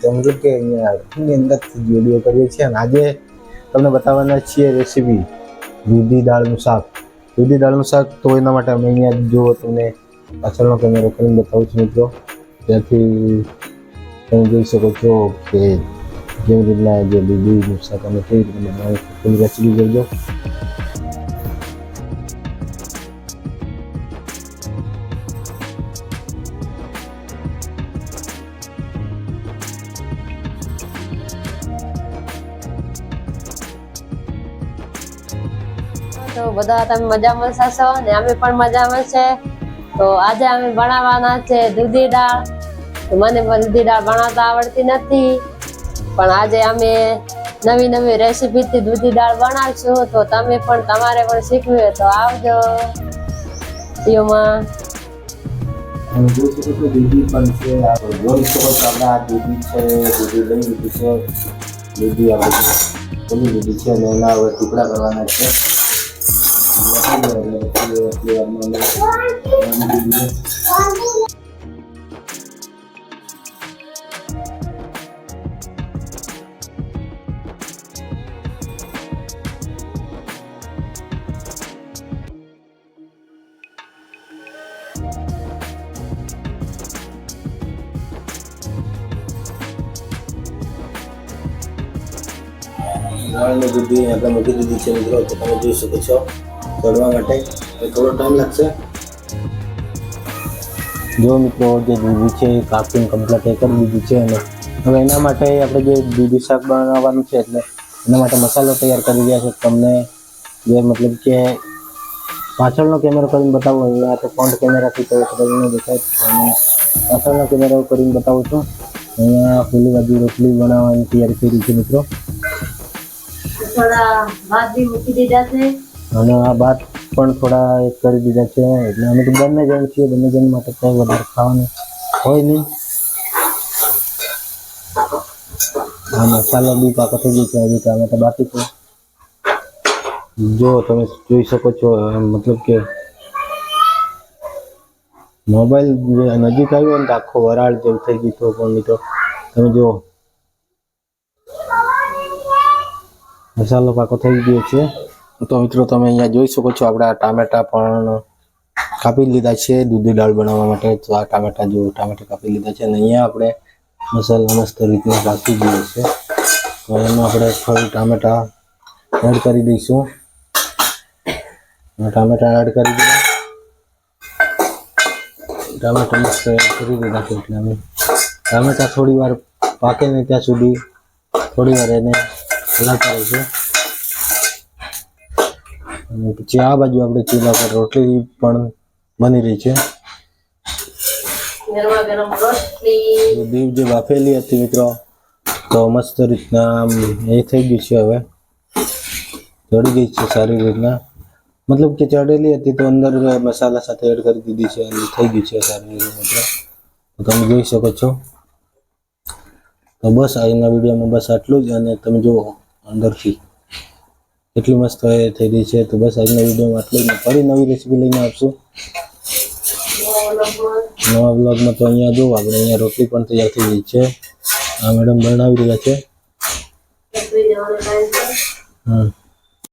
તો મતલબ કે અહીંયા અંદર અંદરથી કરીએ છીએ. અને આજે તમને બતાવવાના છીએ રેસીપી દૂધી દાળનું શાક. દૂધી દાળનું શાક તો એના માટે અમે અહીંયા જો તમને પાછળનો કેમેરો કરીને બતાવું છું મિત્રો. ત્યાંથી તમે જોઈ શકો છો કે કેવી રીતના જે દૂધીનું શાક અમે કેવી રીતે બનાવી રેસીપી જોજો. તો બધા તમે મજામાં થશો ને અમે પણ મજામાં છે. તો આજે અમે બનાવવાના છે દૂધી દાળ. મને પણ દૂધી દાળ બનાવતા આવડતી નથી. પણ આજે અમે નવી નવી રેસીપીથી દૂધી દાળ બનાવશું. તો તમે પણ તમારે પણ શીખવી હોય તો આવજો. છો દૂધી પણ છે. છો દૂધી છે, દૂધી લઈ લીધી છે. દૂધી આપણે લીધી છે અને એના હવે ટુકડા કરવાના છે. એટલે થઈ જાય એટલે પછી એટલી વારમાં અમે નાની દૂધી દાળની દૂધી આપણે મૂકી દીધી છે મિત્રો તો તમે જોઈ શકો છો ચડવા માટે એ થોડો ટાઈમ લાગશે. જો મિત્રો જે દૂધી છે એ કાપીને કમ્પ્લીટ એ કરી દીધી છે અને હવે એના માટે આપણે જે દૂધી શાક બનાવવાનું છે એટલે એના માટે મસાલો તૈયાર કરી રહ્યા છે. તમને જે મતલબ કે પાછળનો કેમેરો કરીને બતાવો અહીંયા તો ફ્રન્ટ કેમેરાથી તો કરીને દેખાય. અને પાછળનો કેમેરો કરીને બતાવું છું. અહીંયા પેલી બાજુ રોટલી બનાવવાની તૈયારી કરી છે મિત્રો. થોડા ભાત બી મૂકી દીધા છે. અને આ ભાત પણ થોડા એક કરી દીધા છે. એટલે અમે તો બંને જણ છીએ, બંને જણ માટે કંઈ વધારે ખાવાનું હોય નહીં. આ મસાલો બી પાકો થઈ ગયો છે, હજી ટામેટા બાકી છે. જો તમે જોઈ શકો છો મતલબ કે મોબાઈલ નજીક આવ્યો ને તો આખો વરાળ જેવું થઈ ગયું તો પણ મિત્રો તમે જુઓ. મસાલો પાકો થઈ ગયો છે. તો મિત્રો તમે અહીંયા જોઈ શકો છો આપણે ટામેટા પણ કાપી લીધા છે દૂધી દાળ બનાવવા માટે. તો આ ટામેટા જો ટામેટા કાપી લીધા છે અને અહીંયા આપણે મસાલા મસ્ત રીતના રાખી દઈએ છે. તો એમાં આપણે ફરી ટામેટા એડ કરી દઈશું. ટામેટા એડ કરી દીધા. ટામેટા મસ્ત એડ કરી દીધા છે એટલે અમે ટામેટા થોડી વાર પાકે ને ત્યાં સુધી. થોડી વાર એને હલાવતા રહીશું. પછી આ બાજુ આપણે ચૂલા પર રોટલી પણ બની રહી છે. દીવ જે બાફેલી હતી મિત્રો તો મસ્ત રીતના એ થઈ ગયું છે હવે. ચડી ગઈ છે સારી રીતના. મતલબ કે ચડેલી હતી તો અંદર મસાલા સાથે એડ કરી દીધી છે અને થઈ ગયું છે સારી રીતે મિત્રો તો તમે જોઈ શકો છો. તો બસ આજના વિડીયોમાં બસ આટલું જ અને તમે જુઓ અંદરથી. કેટલી મસ્ત થઈ રહી છે. તો બસ આજના વિડીયોમાં આટલું જ. ફરી નવી રેસીપી લઈને આપશું નવા બ્લોગમાં તો અહીંયા જો આપણે અહીંયા રોટલી પણ તૈયાર થઈ ગઈ છે. આ મેડમ બનાવી રહ્યા છે. હમ.